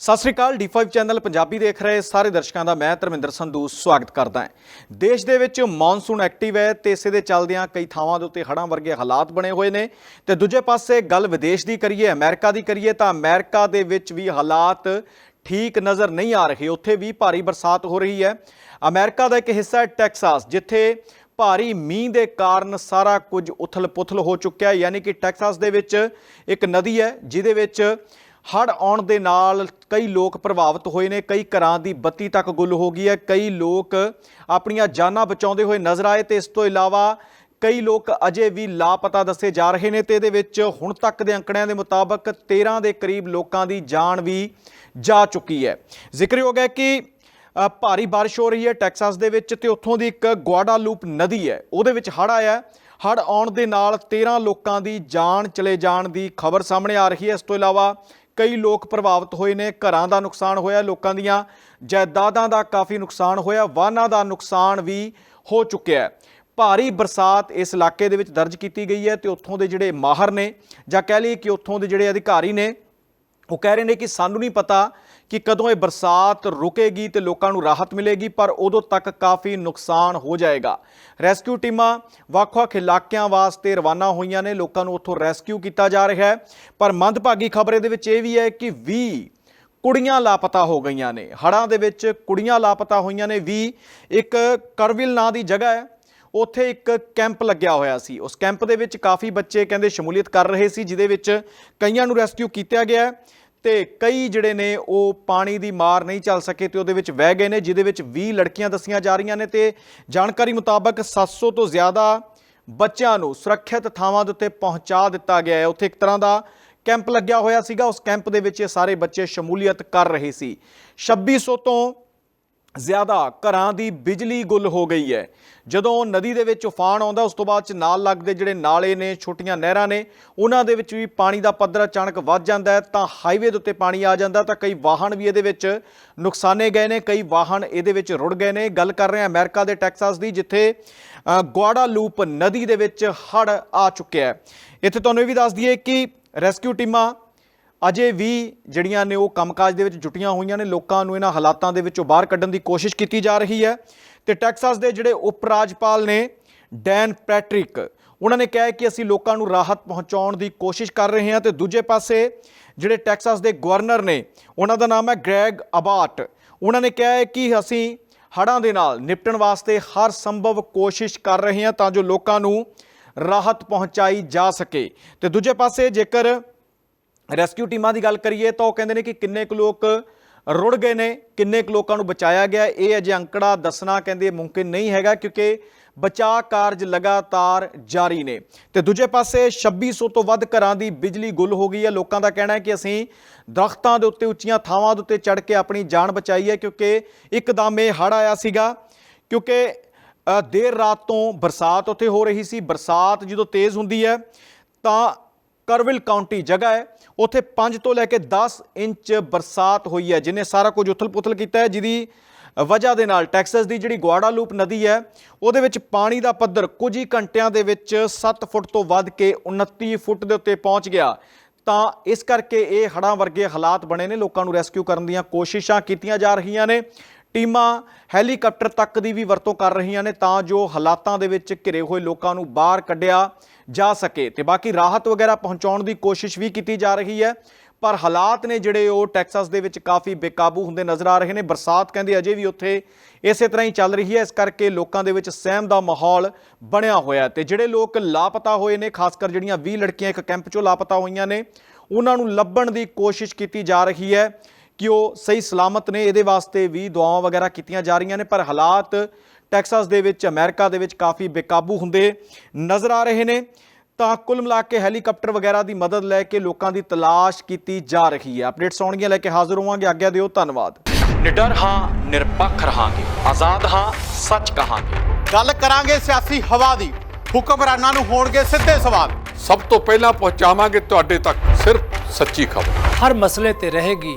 ਸਤਿ ਸ੍ਰੀ ਅਕਾਲ D5 channel Punjabi ਦੇਖ ਰਹੇ ਸਾਰੇ ਦਰਸ਼ਕਾਂ ਦਾ ਮੈਂ ਧਰਮਿੰਦਰ ਸੰਧੂ ਸਵਾਗਤ ਕਰਦਾ ਹਾਂ। ਦੇਸ਼ ਦੇ ਵਿੱਚ ਮੌਨਸੂਨ ਐਕਟਿਵ ਹੈ ਤੇ ਇਸੇ ਦੇ ਚੱਲਦਿਆਂ ਕਈ ਥਾਵਾਂ ਦੇ ਉੱਤੇ ਹੜ੍ਹਾਂ ਵਰਗੇ ਹਾਲਾਤ ਬਣੇ ਹੋਏ ਨੇ। ਤੇ ਦੂਜੇ ਪਾਸੇ ਗੱਲ ਵਿਦੇਸ਼ ਦੀ ਕਰੀਏ, ਅਮਰੀਕਾ ਦੀ ਕਰੀਏ, ਤਾਂ ਅਮਰੀਕਾ ਦੇ ਵਿੱਚ ਵੀ ਹਾਲਾਤ ਠੀਕ ਨਜ਼ਰ ਨਹੀਂ ਆ ਰਹੇ। ਉੱਥੇ ਵੀ ਭਾਰੀ ਬਰਸਾਤ ਹੋ ਰਹੀ ਹੈ। ਅਮਰੀਕਾ ਦਾ ਇੱਕ ਹਿੱਸਾ ਹੈ ਟੈਕਸਾਸ, ਜਿੱਥੇ ਭਾਰੀ ਮੀਂਹ ਦੇ ਕਾਰਨ ਸਾਰਾ ਕੁਝ ਉਥਲ-ਪੁਥਲ ਹੋ ਚੁੱਕਿਆ ਯਾਨੀ ਕਿ ਟੈਕਸਾਸ ਦੇ ਵਿੱਚ ਇੱਕ ਨਦੀ ਹੈ, ਜਿਹਦੇ ਵਿੱਚ ਹੜ੍ਹ ਆਉਣ ਦੇ ਨਾਲ ਕਈ ਲੋਕ ਪ੍ਰਭਾਵਿਤ ਹੋਏ ਨੇ, ਕਈ ਘਰਾਂ ਦੀ ਬੱਤੀ ਤੱਕ ਗੁੱਲ ਹੋ ਗਈ ਹੈ, ਕਈ ਲੋਕ ਆਪਣੀਆਂ ਜਾਨਾਂ ਬਚਾਉਂਦੇ ਹੋਏ ਨਜ਼ਰ ਆਏ ਤੇ ਇਸ ਤੋਂ ਇਲਾਵਾ ਕਈ ਲੋਕ ਅਜੇ ਵੀ ਲਾਪਤਾ ਦੱਸੇ ਜਾ ਰਹੇ ਨੇ ਤੇ ਇਹਦੇ ਵਿੱਚ ਹੁਣ ਤੱਕ ਦੇ ਅੰਕੜਿਆਂ ਦੇ ਮੁਤਾਬਕ 13 ਦੇ ਕਰੀਬ ਲੋਕਾਂ ਦੀ ਜਾਨ ਵੀ ਜਾ ਚੁੱਕੀ ਹੈ। ਜ਼ਿਕਰਯੋਗ ਹੈ ਕਿ ਭਾਰੀ ਬਾਰਿਸ਼ ਹੋ ਰਹੀ ਹੈ ਟੈਕਸਾਸ ਦੇ ਵਿੱਚ ਤੇ ਉੱਥੋਂ ਦੀ ਇੱਕ ਗੁਆਡਾਲੂਪ ਨਦੀ ਹੈ, ਉਹਦੇ ਵਿੱਚ ਹੜ੍ਹ ਆਇਆ ਹੜ੍ਹ ਆਉਣ ਦੇ ਨਾਲ 13 ਲੋਕਾਂ ਦੀ ਜਾਨ ਚਲੇ ਜਾਣ ਦੀ ਖਬਰ ਸਾਹਮਣੇ ਆ ਰਹੀ ਹੈ। ਇਸ ਤੋਂ ਇਲਾਵਾ ਕਈ ਲੋਕ ਪ੍ਰਭਾਵਿਤ ਹੋਏ ਨੇ, ਘਰਾਂ ਦਾ ਨੁਕਸਾਨ ਹੋਇਆ, ਲੋਕਾਂ ਦੀਆਂ ਜਾਇਦਾਦਾਂ ਦਾ ਕਾਫੀ ਨੁਕਸਾਨ ਹੋਇਆ, ਵਾਹਨਾਂ ਦਾ ਨੁਕਸਾਨ ਵੀ ਹੋ ਚੁੱਕਿਆ ਹੈ। ਭਾਰੀ ਬਰਸਾਤ ਇਸ ਇਲਾਕੇ ਦੇ ਵਿੱਚ ਦਰਜ ਕੀਤੀ ਗਈ ਹੈ ਤੇ ਉੱਥੋਂ ਦੇ ਜਿਹੜੇ ਮਾਹਰ ਨੇ ਜਾਂ ਕਹਿ ਲਈਏ ਕਿ ਉੱਥੋਂ ਦੇ ਜਿਹੜੇ ਅਧਿਕਾਰੀ ਨੇ, ਉਹ ਕਹਿ ਰਹੇ ਨੇ ਕਿ ਸਾਨੂੰ ਨਹੀਂ ਪਤਾ ਕਿ ਕਦੋਂ ਇਹ ਬਰਸਾਤ ਰੁਕੇਗੀ ਤੇ ਲੋਕਾਂ ਨੂੰ ਰਾਹਤ ਮਿਲੇਗੀ, ਪਰ ਉਦੋਂ ਤੱਕ ਕਾਫੀ ਨੁਕਸਾਨ ਹੋ ਜਾਏਗਾ। ਰੈਸਕਿਊ ਟੀਮਾਂ ਵੱਖ-ਵੱਖ ਇਲਾਕਿਆਂ ਵਾਸਤੇ ਰਵਾਨਾ ਹੋਈਆਂ ਨੇ, ਲੋਕਾਂ ਨੂੰ ਉੱਥੋਂ ਰੈਸਕਿਊ ਕੀਤਾ ਜਾ ਰਿਹਾ ਹੈ। ਪਰ ਮੰਦਭਾਗੀ ਖਬਰ ਇਹਦੇ ਵਿੱਚ ਇਹ ਵੀ ਹੈ ਕਿ 20 ਕੁੜੀਆਂ ਲਾਪਤਾ ਹੋ ਗਈਆਂ ਨੇ। ਹੜ੍ਹਾਂ ਦੇ ਵਿੱਚ ਕੁੜੀਆਂ ਲਾਪਤਾ ਹੋਈਆਂ ਨੇ। 20 ਇੱਕ ਕਰਵਿਲ ਨਾਂ ਦੀ ਜਗ੍ਹਾ ਹੈ। ਉੱਥੇ ਇੱਕ ਕੈਂਪ ਲੱਗਿਆ ਹੋਇਆ ਸੀ। ਉਸ ਕੈਂਪ ਦੇ ਵਿੱਚ ਕਾਫੀ ਬੱਚੇ ਕਹਿੰਦੇ ਸ਼ਮੂਲੀਅਤ ਕਰ ਰਹੇ ਸੀ, ਜਿਹਦੇ ਵਿੱਚ ਕਈਆਂ ਨੂੰ ਰੈਸਕਿਊ ਕੀਤਾ ਗਿਆ ਤੇ ਕਈ ਜਿਹੜੇ ਨੇ ਉਹ ਪਾਣੀ ਦੀ ਮਾਰ ਨਹੀਂ ਚੱਲ ਸਕੇ ਤੇ ਉਹਦੇ ਵਿੱਚ ਵਹਿ ਗਏ ਨੇ, ਜਿਹਦੇ ਵਿੱਚ 20 ਲੜਕੀਆਂ ਦੱਸੀਆਂ ਜਾ ਰਹੀਆਂ ਨੇ ਤੇ ਜਾਣਕਾਰੀ ਮੁਤਾਬਕ 700 ਤੋਂ ਜ਼ਿਆਦਾ ਬੱਚਿਆਂ ਨੂੰ ਸੁਰੱਖਿਅਤ ਥਾਵਾਂ ਦੇ ਉੱਤੇ ਪਹੁੰਚਾ ਦਿੱਤਾ ਗਿਆ ਹੈ। ਉੱਥੇ ਇੱਕ ਤਰ੍ਹਾਂ ਦਾ ਕੈਂਪ ਲੱਗਿਆ ਹੋਇਆ ਸੀਗਾ। ਉਸ ਕੈਂਪ ਦੇ ਵਿੱਚ ਇਹ ਸਾਰੇ ਬੱਚੇ ਸ਼ਮੂਲੀਅਤ ਕਰ ਰਹੇ ਸੀ। 2600 ਤੋਂ ਜ਼ਿਆਦਾ ਘਰਾਂ ਦੀ ਬਿਜਲੀ ਗੁੱਲ ਹੋ ਗਈ ਹੈ। ਜਦੋਂ ਨਦੀ ਦੇ ਵਿੱਚ ਉਫਾਨ ਆਉਂਦਾ ਉਸ ਤੋਂ ਬਾਅਦ ਚ ਨਾਲ ਲੱਗਦੇ ਜਿਹੜੇ ਨਾਲੇ ਨੇ ਛੋਟੀਆਂ ਨਹਿਰਾਂ ਨੇ ਉਹਨਾਂ ਦੇ ਵਿੱਚ ਵੀ ਪਾਣੀ ਦਾ ਪੱਧਰ ਅਚਾਨਕ ਵੱਧ ਜਾਂਦਾ ਹੈ ਤਾਂ ਹਾਈਵੇ ਦੇ ਉੱਤੇ ਪਾਣੀ ਆ ਜਾਂਦਾ ਤਾਂ ਕਈ ਵਾਹਨ ਵੀ ਇਹਦੇ ਵਿੱਚ ਨੁਕਸਾਨੇ ਗਏ ਨੇ ਕਈ ਵਾਹਨ ਇਹਦੇ ਵਿੱਚ ਰੁੜ ਗਏ ਨੇ। ਗੱਲ ਕਰ ਰਹੇ ਹਾਂ ਅਮਰੀਕਾ ਦੇ ਟੈਕਸਾਸ ਦੀ ਜਿੱਥੇ ਅ, ਗੁਆਡਾਲੂਪ ਨਦੀ ਦੇ ਵਿੱਚ ਹੜ੍ਹ ਆ ਚੁੱਕਿਆ ਹੈ। ਇੱਥੇ ਤੁਹਾਨੂੰ ਇਹ ਵੀ ਦੱਸ ਦਈਏ ਕਿ ਰੈਸਕਿਊ ਟੀਮਾਂ ਅਜੇ ਵੀ ਜਿਹੜੀਆਂ ਨੇ ਉਹ ਕੰਮਕਾਜ ਦੇ ਵਿੱਚ ਜੁਟੀਆਂ ਹੋਈਆਂ ਨੇ, ਲੋਕਾਂ ਨੂੰ ਇਹਨਾਂ ਹਾਲਾਤਾਂ ਦੇ ਵਿੱਚੋਂ ਬਾਹਰ ਕੱਢਣ ਦੀ ਕੋਸ਼ਿਸ਼ ਕੀਤੀ ਜਾ ਰਹੀ ਹੈ। ਤੇ ਟੈਕਸਾਸ ਦੇ ਜਿਹੜੇ ਉਪ ਰਾਜਪਾਲ ਨੇ, ਡੈਨ ਪੈਟ੍ਰਿਕ, ਉਹਨਾਂ ਨੇ ਕਿਹਾ ਕਿ ਅਸੀਂ ਲੋਕਾਂ ਨੂੰ ਰਾਹਤ ਪਹੁੰਚਾਉਣ ਦੀ ਕੋਸ਼ਿਸ਼ ਕਰ ਰਹੇ ਹਾਂ। ਤੇ ਦੂਜੇ ਪਾਸੇ ਜਿਹੜੇ ਟੈਕਸਾਸ ਦੇ ਗਵਰਨਰ ਨੇ, ਉਹਨਾਂ ਦਾ ਨਾਮ ਹੈ ਗ੍ਰੈਗ ਅਬਾਟ। ਉਹਨਾਂ ਨੇ ਕਿਹਾ ਹੈ ਕਿ ਅਸੀਂ ਹੜ੍ਹਾਂ ਦੇ ਨਾਲ ਨਿਪਟਣ ਵਾਸਤੇ ਹਰ ਸੰਭਵ ਕੋਸ਼ਿਸ਼ ਕਰ ਰਹੇ ਹਾਂ ਤਾਂ ਜੋ ਲੋਕਾਂ ਨੂੰ ਰਾਹਤ ਪਹੁੰਚਾਈ ਜਾ ਸਕੇ। ਤੇ ਦੂਜੇ ਪਾਸੇ ਜੇਕਰ ਰੈਸਕਿਊ ਟੀਮਾਂ ਦੀ ਗੱਲ ਕਰੀਏ ਤਾਂ ਉਹ ਕਹਿੰਦੇ ਨੇ ਕਿ ਕਿੰਨੇ ਕੁ ਲੋਕ ਰੁੜ ਗਏ ਨੇ, ਕਿੰਨੇ ਕੁ ਲੋਕਾਂ ਨੂੰ ਬਚਾਇਆ ਗਿਆ। ਇਹ ਅਜੇ ਅੰਕੜਾ ਦੱਸਣਾ ਕਹਿੰਦੇ ਮੁਮਕਿਨ ਨਹੀਂ ਹੈਗਾ ਕਿਉਂਕਿ ਬਚਾਅ ਕਾਰਜ ਲਗਾਤਾਰ ਜਾਰੀ ਨੇ। ਤੇ ਦੂਜੇ ਪਾਸੇ 2600 ਤੋਂ ਵੱਧ ਘਰਾਂ ਦੀ ਬਿਜਲੀ ਗੁੱਲ ਹੋ ਗਈ ਹੈ। ਲੋਕਾਂ ਦਾ ਕਹਿਣਾ ਹੈ ਕਿ ਅਸੀਂ ਦਰਖਤਾਂ ਦੇ ਉੱਤੇ, ਉੱਚੀਆਂ ਥਾਵਾਂ ਦੇ ਉੱਤੇ ਚੜ੍ਹ ਕੇ ਆਪਣੀ ਜਾਨ ਬਚਾਈ ਹੈ ਕਿਉਂਕਿ ਇੱਕਦਮ ਇਹ ਹੜ੍ਹ ਆਇਆ ਸੀਗਾ। ਕਿਉਂਕਿ ਦੇਰ ਰਾਤ ਤੋਂ ਬਰਸਾਤ ਉੱਥੇ ਹੋ ਰਹੀ ਸੀ। ਬਰਸਾਤ ਜਦੋਂ ਤੇਜ਼ ਹੁੰਦੀ ਹੈ ਤਾਂ ਕਰਵਿਲ ਕਾਉਂਟੀ ਜਗ੍ਹਾ ਹੈ। ਉੱਥੇ 5 ਤੋਂ ਲੈ ਕੇ 10 ਇੰਚ ਬਰਸਾਤ ਹੋਈ ਹੈ, ਜਿਨੇ ਸਾਰਾ ਕੁਝ ਉਥਲ-ਪੁਥਲ ਕੀਤਾ ਹੈ, ਜਿਹਦੀ ਵਜ੍ਹਾ ਦੇ ਨਾਲ ਟੈਕਸਸ ਦੀ ਜਿਹੜੀ ਗੁਆਡਾਲੂਪ ਨਦੀ ਹੈ, ਉਹਦੇ ਵਿੱਚ ਪਾਣੀ ਦਾ ਪੱਧਰ ਕੁਝ ਹੀ ਘੰਟਿਆਂ ਦੇ ਵਿੱਚ 7 ਫੁੱਟ ਤੋਂ ਵੱਧ ਕੇ 29 ਫੁੱਟ ਦੇ ਉੱਤੇ ਪਹੁੰਚ ਗਿਆ। ਤਾਂ ਇਸ ਕਰਕੇ ਇਹ ਹੜ੍ਹਾਂ ਵਰਗੇ ਹਾਲਾਤ ਬਣੇ ਨੇ, ਲੋਕਾਂ ਨੂੰ ਰੈਸਕਿਊ ਕਰਨ ਦੀਆਂ ਕੋਸ਼ਿਸ਼ਾਂ ਕੀਤੀਆਂ ਜਾ ਰਹੀਆਂ ਨੇ। ਟੀਮਾਂ ਹੈਲੀਕਾਪਟਰ ਤੱਕ ਦੀ ਵੀ ਵਰਤੋਂ ਕਰ ਰਹੀਆਂ ਨੇ ਤਾਂ ਜੋ ਹਾਲਾਤਾਂ ਦੇ ਵਿੱਚ ਘਿਰੇ ਹੋਏ ਲੋਕਾਂ ਨੂੰ ਬਾਹਰ ਕੱਢਿਆ ਜਾ ਸਕੇ। ਤੇ ਬਾਕੀ ਰਾਹਤ ਵਗੈਰਾ ਪਹੁੰਚਾਉਣ ਦੀ ਕੋਸ਼ਿਸ਼ ਵੀ ਕੀਤੀ ਜਾ ਰਹੀ ਹੈ, ਪਰ ਹਾਲਾਤ ਨੇ ਜਿਹੜੇ ਉਹ ਟੈਕਸਸ ਦੇ ਵਿੱਚ ਕਾਫੀ ਬੇਕਾਬੂ ਹੁੰਦੇ ਨਜ਼ਰ ਆ ਰਹੇ ਨੇ। ਬਰਸਾਤ ਕਹਿੰਦੇ ਅਜੇ ਵੀ ਉੱਥੇ ਇਸੇ ਤਰ੍ਹਾਂ ਹੀ ਚੱਲ ਰਹੀ ਹੈ, ਇਸ ਕਰਕੇ ਲੋਕਾਂ ਦੇ ਵਿੱਚ ਸਹਿਮ ਦਾ ਮਾਹੌਲ ਬਣਿਆ ਹੋਇਆ ਹੈ। ਤੇ ਜਿਹੜੇ ਲੋਕ ਲਾਪਤਾ ਹੋਏ ਨੇ, ਖਾਸ ਕਰ ਜਿਹੜੀਆਂ 20 ਲੜਕੀਆਂ ਇੱਕ ਕੈਂਪ 'ਚੋਂ ਲਾਪਤਾ ਹੋਈਆਂ ਨੇ, ਉਹਨਾਂ ਨੂੰ ਲੱਭਣ ਦੀ ਕੋਸ਼ਿਸ਼ ਕੀਤੀ ਜਾ ਰਹੀ ਹੈ। ਕਿ ਉਹ ਸਹੀ ਸਲਾਮਤ ਨੇ? ਇਹਦੇ ਵਾਸਤੇ ਵੀ ਦੁਆਵਾਂ ਵਗੈਰਾ ਕੀਤੀਆਂ ਜਾ ਰਹੀਆਂ ਨੇ ਪਰ ਹਾਲਾਤ ਟੈਕਸਾਸ ਦੇ ਵਿੱਚ ਅਮਰੀਕਾ ਦੇ ਵਿੱਚ ਕਾਫੀ ਬੇਕਾਬੂ ਹੁੰਦੇ ਨਜ਼ਰ ਆ ਰਹੇ ਨੇ। ਤਾਂ ਕੁੱਲ ਮਿਲਾ ਕੇ ਹੈਲੀਕਾਪਟਰ ਵਗੈਰਾ ਦੀ ਮਦਦ ਲੈ ਕੇ ਲੋਕਾਂ ਦੀ ਤਲਾਸ਼ ਕੀਤੀ ਜਾ ਰਹੀ ਹੈ। ਅਪਡੇਟਸ ਆਉਣਗੀਆਂ ਲੈ ਕੇ ਹਾਜ਼ਰ ਹੋਵਾਂਗੇ। ਆਗਿਆ ਦਿਓ ਧੰਨਵਾਦ। ਨਿਡਰ ਹਾਂ ਨਿਰਪੱਖ ਰਹਾਂਗੇ। ਆਜ਼ਾਦ ਹਾਂ ਸੱਚ ਕਹਾਂਗੇ। ਗੱਲ ਕਰਾਂਗੇ ਸਿਆਸੀ ਹਵਾ ਦੀ। ਹੁਕਮਰਾਨਾਂ ਨੂੰ ਹੋਣਗੇ ਸਿੱਧੇ ਸਵਾਲ। ਸਭ ਤੋਂ ਪਹਿਲਾਂ ਪਹੁੰਚਾਵਾਂਗੇ ਤੁਹਾਡੇ ਤੱਕ ਸਿਰਫ ਸੱਚੀ ਖਬਰ। ਹਰ ਮਸਲੇ ਤੇ ਰਹੇਗੀ